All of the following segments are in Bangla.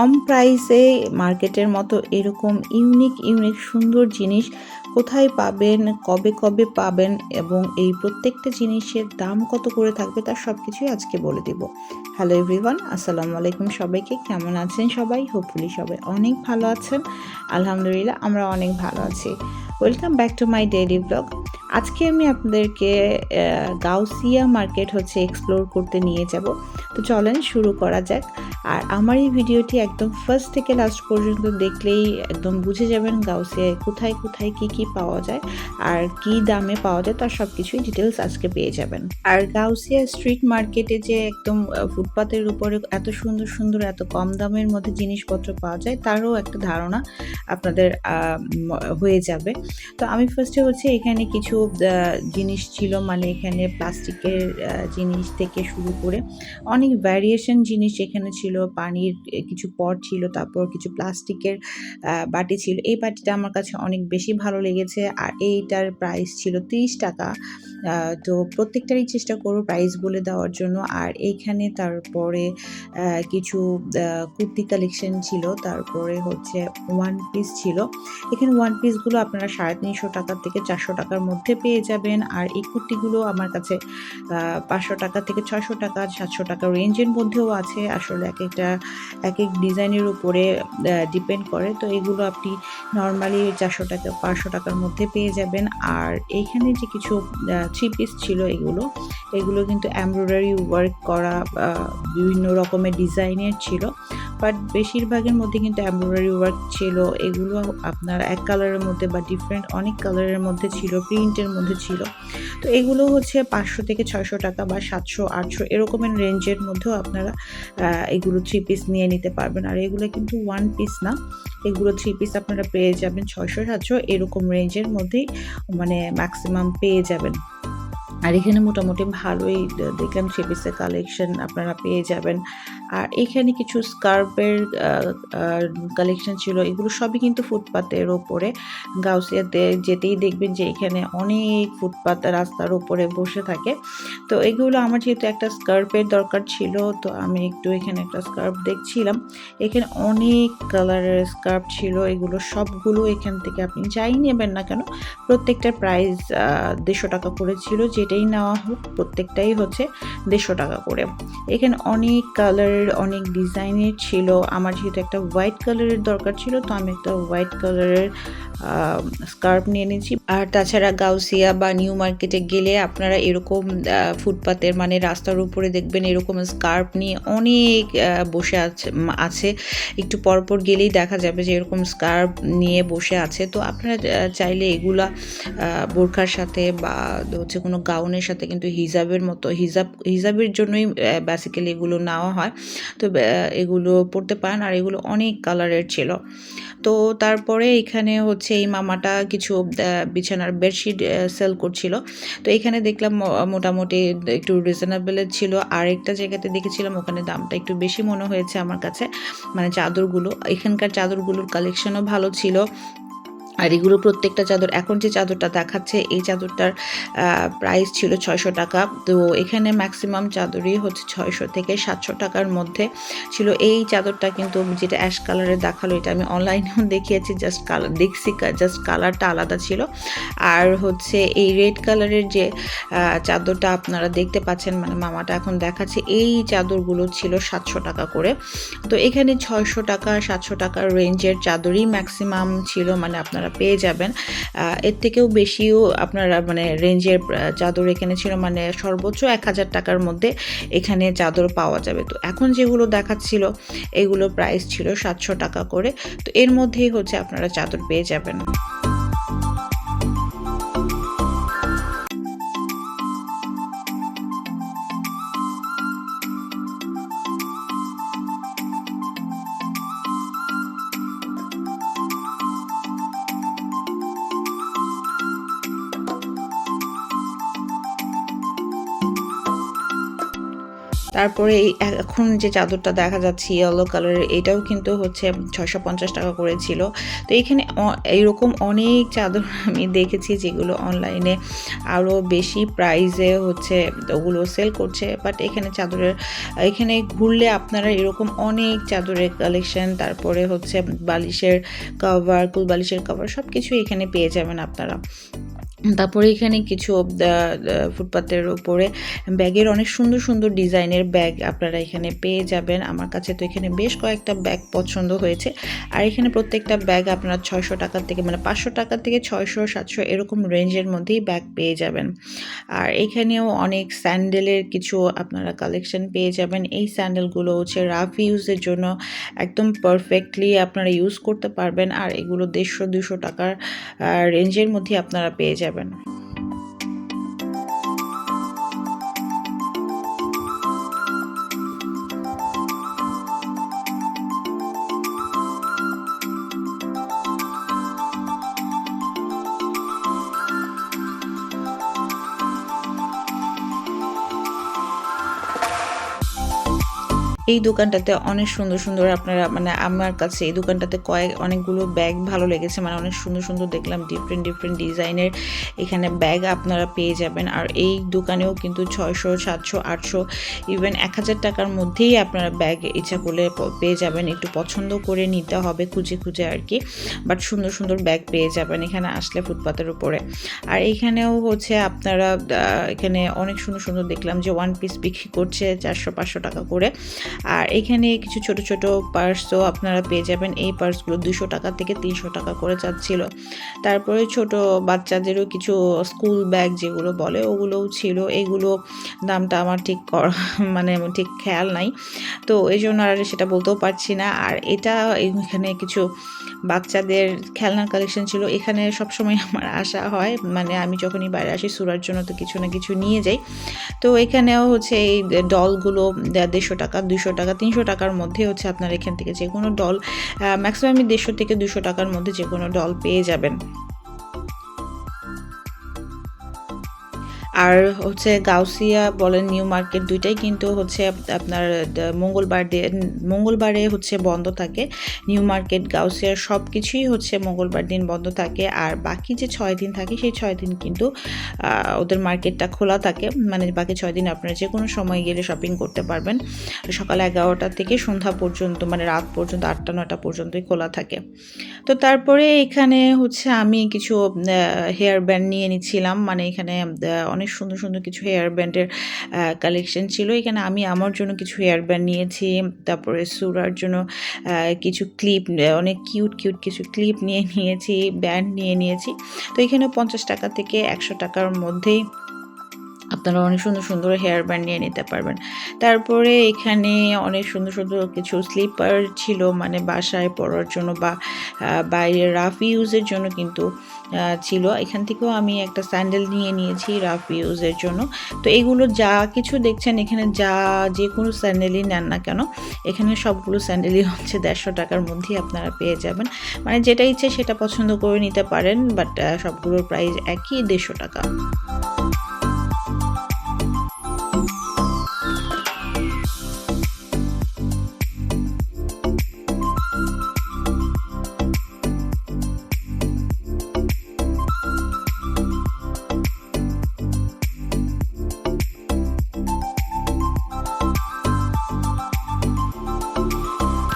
কম প্রাইসে মার্কেটের মতো এরকম ইউনিক ইউনিক সুন্দর জিনিস কোথায় পাবেন, কবে কবে পাবেন এবং এই প্রত্যেকটা জিনিসের দাম কত করে থাকবে তার সব কিছুই আজকে বলে দিব। হ্যালো এভরিওয়ান আসসালামু আলাইকুম সবাইকে। কেমন আছেন সবাই? হোপফুলি সবাই অনেক ভালো আছেন। আলহামদুলিল্লাহ আমরা অনেক ভালো আছি। Welcome back to my daily vlog আজকে আমি আপনাদেরকে গাউসিয়া মার্কেট হচ্ছে এক্সপ্লোর করতে নিয়ে যাব। তো চলেন শুরু করা যাক। আর আমার এই ভিডিওটি একদম ফার্স্ট থেকে লাস্ট পর্যন্ত দেখলেই একদম বুঝে যাবেন গাউসিয়ায় কোথায় কোথায় কি কি পাওয়া যায় আর কি দামে পাওয়া যায় তার সব কিছুই ডিটেলস আজকে পেয়ে যাবেন। আর গাউসিয়া স্ট্রিট মার্কেটে যে একদম ফুটপাতের উপরে এত সুন্দর সুন্দর, এত কম দামের মধ্যে জিনিসপত্র পাওয়া যায় তারও একটা ধারণা আপনাদের হয়ে যাবে। তো আমি ফার্স্টে হচ্ছে এখানে কিছু জিনিস ছিল মানে এখানে প্লাস্টিকের জিনিস থেকে শুরু করে অনেক ভ্যারিয়েশন জিনিস এখানে ছিল, পানির কিছু পট ছিল, তারপর কিছু প্লাস্টিকের বাটি ছিল। এই বাটিটা আমার কাছে অনেক বেশি ভালো লেগেছে। আর এইটার প্রাইস ছিল তিরিশ টাকা। তো প্রত্যেকটারই চেষ্টা করব প্রাইস বলে দেওয়ার জন্য। আর এইখানে তারপরে কিছু কুর্তি কালেকশন ছিল। তারপরে হচ্ছে ওয়ান পিস ছিল। এখানে ওয়ান পিসগুলো আপনারা সাড়ে তিনশো টাকার থেকে চারশো টাকার মধ্যে পেয়ে যাবেন। আর এই কুর্তিগুলো আমার কাছে পাঁচশো টাকা থেকে ছশো টাকা সাতশো টাকা রেঞ্জের মধ্যেও আছে। আসলে এক একটা এক এক ডিজাইনের উপরে ডিপেন্ড করে। তো এগুলো আপনি নর্মালি চারশো টাকা পাঁচশো টাকার মধ্যে পেয়ে যাবেন। আর এইখানে যে কিছু থ্রি পিস ছিল এগুলো। এগুলো কিন্তু এমব্রয়ডারি ওয়ার্ক করা বিভিন্ন রকমের ডিজাইনের ছিল। বাট বেশিরভাগের মধ্যে কিন্তু এমব্রয়ডারি ওয়ার্ক ছিল। এগুলো আপনার এক কালারের মধ্যে বা ডিফারেন্ট অনেক কালারের মধ্যে ছিল, প্রিন্টের মধ্যে ছিল। তো এগুলো হচ্ছে পাঁচশো থেকে ছয়শো টাকা বা সাতশো, আটশো এরকমের রেঞ্জের মধ্যেও আপনারা এগুলো থ্রি পিস নিয়ে নিতে পারবেন। আর এগুলো কিন্তু ওয়ান পিস না। এগুলো থ্রি পিস আপনারা পেয়ে যাবেন ছয়শো, সাতশো এরকম রেঞ্জের মধ্যেই মানে ম্যাক্সিমাম পেয়ে যাবেন। আর এখানে মোটামুটি ভালোই দেখলাম পিসের কালেকশন আপনারা পেয়ে যাবেন। আর এখানে কিছু স্কার্ফের কালেকশন ছিল, এগুলো সবই কিন্তু ফুটপাতের ওপরে। গাউসিয়াতে যেতেই দেখবেন যে এখানে অনেক ফুটপাত রাস্তার ওপরে বসে থাকে। তো এগুলো আমার যেহেতু একটা স্কার্ফের দরকার ছিল, তো আমি একটু এখানে একটা স্কার্ফ দেখছিলাম। এখানে অনেক কালারের স্কার্ফ ছিল, এগুলো সবগুলো এখান থেকে আপনি যাই নেবেন না কেন, প্রত্যেকটার প্রাইস দেড়শো টাকা করে ছিল যেটাই নেওয়া হোক, প্রত্যেকটাই হচ্ছে দেড়শো টাকা করে। এখানে অনেক কালারের অনেক ডিজাইনের ছিল। আমার যেহেতু একটা হোয়াইট কালারের দরকার ছিল, তো আমি একটা হোয়াইট কালারের স্কার্ফ নিয়ে নিয়েছি আর তাছাড়া গাউসিয়া বা নিউ মার্কেটে গেলে আপনারা এরকম ফুটপাতের মানে রাস্তার উপরে দেখবেন এরকম স্কার্ফ নিয়ে অনেক বসে আছে আছে। একটু পরপর গেলেই দেখা যাবে যে এরকম স্কার্ফ নিয়ে বসে আছে। তো আপনারা চাইলে এগুলা বোরখার সাথে বা হচ্ছে কোনো গাউনের সাথে কিন্তু হিজাবের মতো, হিজাব, হিজাবের জন্যই বেসিক্যালি এগুলো নেওয়া হয়। তো এগুলো পড়তে পারেন। আর এগুলো অনেক কালারের ছিল। তো তারপরে এখানে হচ্ছে এই মামাটা কিছু বিছানার বেডশিট সেল করছিল। তো এখানে দেখলাম মোটামুটি একটু রিজনেবলের ছিল। আর একটা জায়গাতে দেখেছিলাম, ওখানে দামটা একটু বেশি মনে হয়েছে আমার কাছে। মানে চাদরগুলো, এখানকার চাদরগুলোর কালেকশনও ভালো ছিল। আর এগুলো প্রত্যেকটা চাদর, এখন যে চাদরটা দেখাচ্ছে, এই চাদরটার প্রাইস ছিল ছয়শো টাকা। তো এখানে ম্যাক্সিমাম চাদরই হচ্ছে ছয়শো থেকে সাতশো টাকার মধ্যে ছিল। এই চাদরটা কিন্তু যেটা অ্যাশ কালারের দেখাল, এটা আমি অনলাইনেও দেখিয়েছি জাস্ট কালার দেখছি জাস্ট কালারটা আলাদা ছিল। আর হচ্ছে এই রেড কালারের যে চাদরটা আপনারা দেখতে পাচ্ছেন মানে মামাটা এখন দেখাচ্ছে, এই চাদরগুলো ছিল সাতশো টাকা করে। তো এখানে ছয়শো টাকা, সাতশো টাকার রেঞ্জের চাদরই ম্যাক্সিমাম ছিল মানে আপনারা পেয়ে যাবেন। এর থেকেও বেশিও আপনারা মানে রেঞ্জের চাদর এখানে ছিল মানে সর্বোচ্চ এক হাজার টাকার মধ্যে এখানে চাদর পাওয়া যাবে। তো এখন যেগুলো দেখাচ্ছিল, এগুলো প্রাইস ছিল সাতশো টাকা করে। তো এর মধ্যেই হচ্ছে আপনারা চাদর পেয়ে যাবেন। তারপরে এখন যে চাদরটা দেখা যাচ্ছে ইয়েলো কালারের এটাও কিন্তু হচ্ছে ছয়শো পঞ্চাশ টাকা করে ছিল। তো এখানে অ- এইরকম অনেক চাদর আমি দেখেছি যেগুলো অনলাইনে আরও বেশি প্রাইজে হচ্ছে ওগুলো সেল করছে। বাট এখানে চাদরের, এখানে ঘুরলে আপনারা এরকম অনেক চাদরের কালেকশন তারপরে হচ্ছে বালিশের কভার কুল বালিশের কভার সব কিছু এখানে পেয়ে যাবেন আপনারা। তারপরে এখানে কিছু ফুটপাতের উপরে ব্যাগের অনেক সুন্দর সুন্দর ডিজাইনের ব্যাগ আপনারা এখানে পেয়ে যাবেন। আমার কাছে তো এখানে বেশ কয়েকটা ব্যাগ পছন্দ হয়েছে। আর এখানে প্রত্যেকটা ব্যাগ আপনারা ছয়শো টাকার থেকে মানে পাঁচশো টাকা থেকে ছয়শো, সাতশো এরকম রেঞ্জের মধ্যেই ব্যাগ পেয়ে যাবেন। আর এখানেও অনেক স্যান্ডেলের কিছু আপনারা কালেকশন পেয়ে যাবেন। এই স্যান্ডেলগুলো হচ্ছে রাফ ইউজের জন্য একদম পারফেক্টলি আপনারা ইউজ করতে পারবেন। আর এগুলো দেড়শো, দুশো টাকার রেঞ্জের মধ্যে আপনারা পেয়ে যাবেন। Governors. এই দোকানটাতে অনেক সুন্দর সুন্দর আপনারা মানে আমার কাছে এই দোকানটাতে কয়েক, অনেকগুলো ব্যাগ ভালো লেগেছে মানে অনেক সুন্দর সুন্দর দেখলাম ডিফারেন্ট ডিফারেন্ট ডিজাইনের এখানে ব্যাগ আপনারা পেয়ে যাবেন। আর এই দোকানেও কিন্তু ছয়শো, সাতশো, আটশো ইভেন এক হাজার টাকার মধ্যেই আপনারা ব্যাগ ইচ্ছা করলে পেয়ে যাবেন। একটু পছন্দ করে নিতে হবে, খুঁজে খুঁজে আর কি বাট সুন্দর সুন্দর ব্যাগ পেয়ে যাবেন এখানে আসলে ফুটপাতের উপরে। আর এইখানেও হচ্ছে আপনারা এখানে অনেক সুন্দর সুন্দর দেখলাম যে ওয়ান পিস বিক্রি করছে চারশো, পাঁচশো টাকা করে। আর এখানে কিছু ছোট ছোট পার্সও আপনারা পেয়ে যাবেন। এই পার্সগুলো দুশো টাকা থেকে তিনশো টাকা করে যাচ্ছিল। তারপরে ছোট বাচ্চাদেরও কিছু স্কুল ব্যাগ যেগুলো বলে, ওগুলোও ছিল। এগুলো দামটা আমার ঠিক মানে ঠিক খেয়াল নাই। তো এই জন্য আর সেটা বলতেও পারছি না। আর এটা এখানে কিছু বাচ্চাদের খেলনার কালেকশন ছিল। এখানে সবসময় আমার আসা হয়। মানে আমি যখনই বাইরে আসি, সুরার জন্য তো কিছু না কিছু নিয়ে যাই। তো এখানেও হচ্ছে এই ডলগুলো দেড়শো টাকা, দুশো টাকা, তিনশো টাকার মধ্যে হচ্ছে আপনার এখান থেকে যে কোনো ডল ম্যাক্সিমাম দেড়শো থেকে দুশো টাকার মধ্যে যে কোনো ডল পেয়ে যাবেন। আর হচ্ছে গাউসিয়া বলেন, নিউ মার্কেট দুইটাই কিন্তু হচ্ছে আপনার মঙ্গলবার মঙ্গলবারে হচ্ছে বন্ধ থাকে। নিউ মার্কেট, গাউসিয়ার সব কিছুই হচ্ছে মঙ্গলবার দিন বন্ধ থাকে। আর বাকি যে ছয় দিন থাকে, সেই ছয় দিন কিন্তু ওদের মার্কেটটা খোলা থাকে। মানে বাকি ছয় দিন আপনারা যে কোনো সময় গেলে শপিং করতে পারবেন। সকাল এগারোটা থেকে সন্ধ্যা পর্যন্ত মানে রাত পর্যন্ত, আটটা নটা পর্যন্তই খোলা থাকে। তো তারপরে এখানে হচ্ছে আমি কিছু হেয়ার ব্যান্ড নিয়ে নিচ্ছিলাম। মানে এখানে অনেক সুন্দর সুন্দর কিছু হেয়ার ব্যান্ডের কালেকশন ছিল। এখানে আমি আমার জন্য কিছু হেয়ার ব্যান্ড নিয়েছি, তারপরে সুরার জন্য কিছু ক্লিপ অনেক কিউট কিউট কিছু ক্লিপ নিয়ে নিয়েছি ব্যান্ড নিয়ে নিয়েছি। তো এখানে পঞ্চাশ টাকা থেকে একশো টাকার মধ্যেই আপনারা অনেক সুন্দর সুন্দর হেয়ার ব্যান্ড নিয়ে নিতে পারবেন। তারপরে এখানে অনেক সুন্দর সুন্দর কিছু স্লিপার ছিল মানে বাসায় পরার জন্য বা বাইরে রাফ ইউজের জন্য কিন্তু ছিল। এখান থেকেও আমি একটা স্যান্ডেল নিয়ে নিয়েছি রাফ ইউজের জন্য। তো এগুলো যা কিছু দেখছেন, এখানে যা যে কোনো স্যান্ডেলই নেন না কেন, এখানে সবগুলো স্যান্ডেলই হচ্ছে দেড়শো টাকার মধ্যেই আপনারা পেয়ে যাবেন। মানে যেটা ইচ্ছে সেটা পছন্দ করে নিতে পারেন বাট সবগুলোর প্রাইস একই দেড়শো টাকা।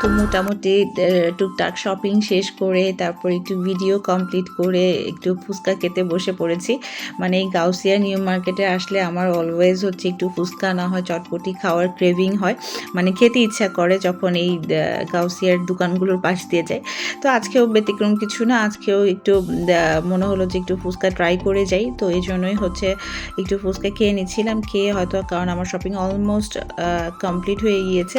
তো মোটামুটি টুকটাক শপিং শেষ করে তারপর একটু ভিডিও কমপ্লিট করে একটু ফুচকা খেতে বসে পড়েছি। মানে এই গাউসিয়া নিউ মার্কেটে আসলে আমার অলওয়েজ হচ্ছে একটু ফুচকা না হয়, চটপটি খাওয়ার ক্রেভিং হয়। মানে খেতে ইচ্ছা করে যখন এই গাউসিয়ার দোকানগুলোর পাশ দিয়ে যায়। তো আজকেও ব্যতিক্রম কিছু না, আজকেও একটু মনে হলো যে একটু ফুচকা ট্রাই করে যাই। তো এই জন্যই হচ্ছে একটু ফুচকা খেয়ে নিচ্ছিলাম, খেয়ে হয়তো কারণ আমার শপিং অলমোস্ট কমপ্লিট হয়ে গিয়েছে।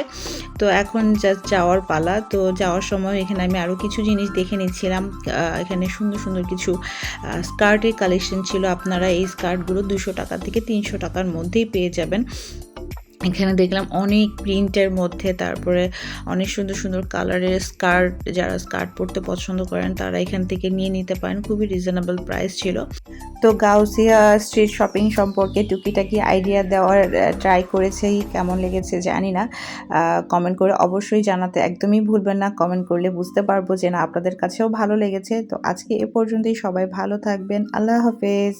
তো এখন জাস্ট যাওয়ার পালা। তো যাওয়ার সময় এখানে আমি আরও কিছু জিনিস দেখে নিচ্ছিলাম। এখানে সুন্দর সুন্দর কিছু স্কার্টের কালেকশন ছিল। আপনারা এই স্কার্টগুলো দুশো টাকা থেকে তিনশো টাকার মধ্যেই পেয়ে যাবেন। এখানে দেখলাম অনেক প্রিন্টের মধ্যে, তারপরে অনেক সুন্দর সুন্দর কালারের স্কার্ট যারা স্কার্ট পরতে পছন্দ করেন, তারা এখান থেকে নিয়ে নিতে পারেন। খুবই রিজনেবল প্রাইস ছিল। তো গাউসিয়া স্ট্রিট শপিং সম্পর্কে টুকিটাকি আইডিয়া দেওয়ার ট্রাই করেছি, কেমন লেগেছে জানি না। কমেন্ট করে অবশ্যই জানাতে একদমই ভুলবেন না। কমেন্ট করলে বুঝতে পারব যে না, আপনাদের কাছেও ভালো লেগেছে। তো আজকে এ পর্যন্তই, সবাই ভালো থাকবেন। আল্লাহ হাফেজ।